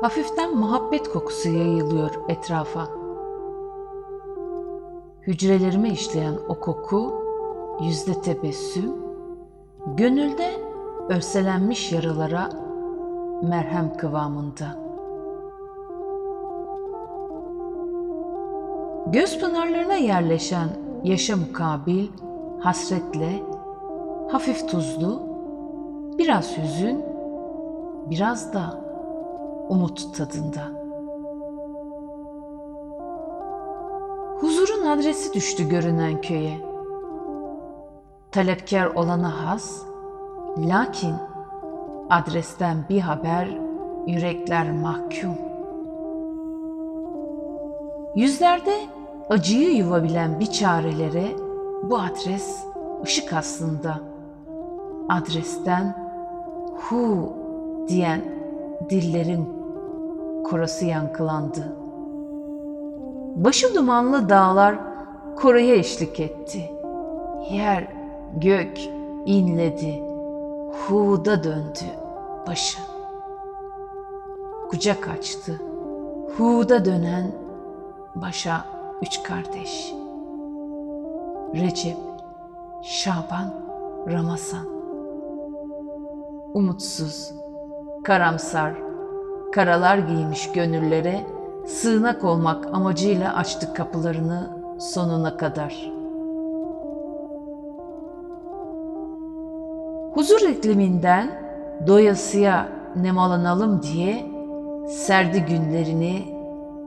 Hafiften muhabbet kokusu yayılıyor etrafa. Hücrelerime işleyen o koku, yüzde tebessüm, gönülde örselenmiş yaralara merhem kıvamında. Göz pınarlarına yerleşen yaşa mukabil, hasretle, hafif tuzlu, biraz hüzün, biraz da umut tadında. Huzurun adresi düştü görünen köye. Talepkar olana has, lakin adresten bir haber yürekler mahkum. Yüzlerde acıyı yuvabilen bir çarelere bu adres ışık aslında. Adresten hu diyen dillerin korası yankılandı. Başı dumanlı dağlar koraya eşlik etti. Yer, gök inledi. Hu'da döndü başı. Kucak açtı. Hu'da dönen başa üç kardeş. Recep, Şaban, Ramazan. Umutsuz, karamsar, karalar giymiş gönüllere sığınak olmak amacıyla açtık kapılarını sonuna kadar. Huzur ikliminden doyasıya nemalanalım diye serdi günlerini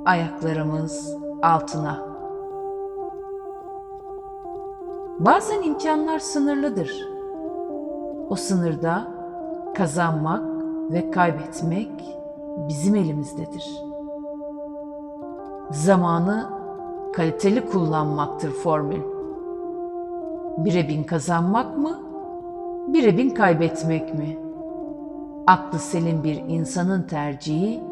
ayaklarımız altına. Bazen imkanlar sınırlıdır. O sınırda kazanmak ve kaybetmek bizim elimizdedir. Zamanı kaliteli kullanmaktır formül. Bire bin kazanmak mı, bire bin kaybetmek mi? Aklı selim bir insanın tercihi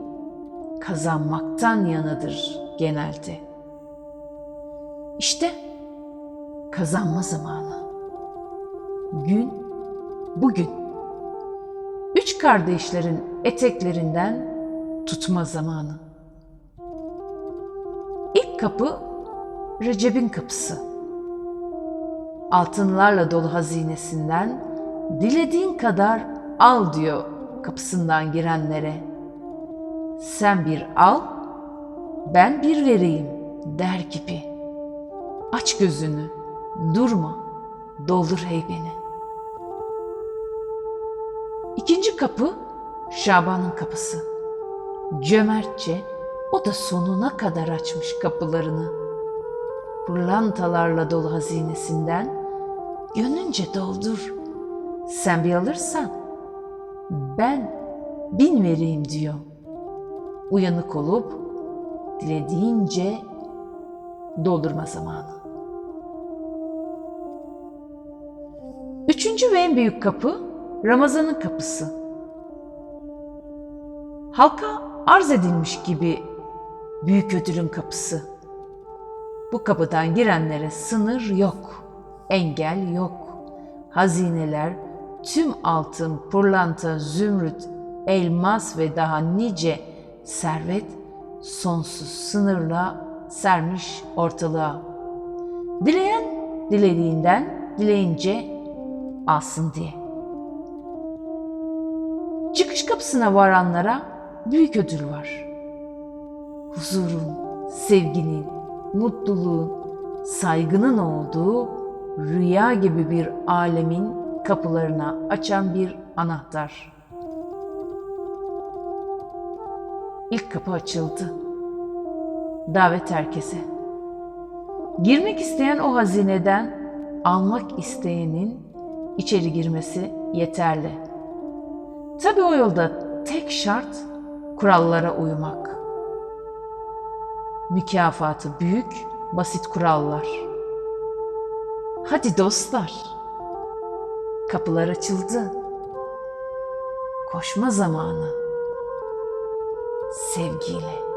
kazanmaktan yanıdır genelde. İşte kazanma zamanı. Gün bugün. Üç kardeşlerin eteklerinden tutma zamanı. İlk kapı Recep'in kapısı. Altınlarla dolu hazinesinden dilediğin kadar al diyor kapısından girenlere. Sen bir al, ben bir vereyim der gibi. Aç gözünü, durma, doldur heybeni. İkinci kapı Şaban'ın kapısı. Cömertçe o da sonuna kadar açmış kapılarını. Pırlantalarla dolu hazinesinden gönlünce doldur. Sen bir alırsan ben bin vereyim diyor. Uyanık olup dilediğince doldurma zamanı. Üçüncü ve en büyük kapı Ramazan'ın kapısı. Halka arz edilmiş gibi büyük ödülün kapısı. Bu kapıdan girenlere sınır yok, engel yok. Hazineler, tüm altın, pırlanta, zümrüt, elmas ve daha nice servet sonsuz sınırla sermiş ortalığa. Dileyen dilediğinden dileyince alsın diye. Çıkış kapısına varanlara büyük ödül var. Huzurun, sevginin, mutluluğun, saygının olduğu rüya gibi bir alemin kapılarına açan bir anahtar. İlk kapı açıldı. Davet herkese. Girmek isteyen o hazineden almak isteyenin içeri girmesi yeterli. Tabii o yolda tek şart kurallara uymak. Mükafatı büyük, basit kurallar. Hadi dostlar. Kapılar açıldı. Koşma zamanı. Sevgiyle.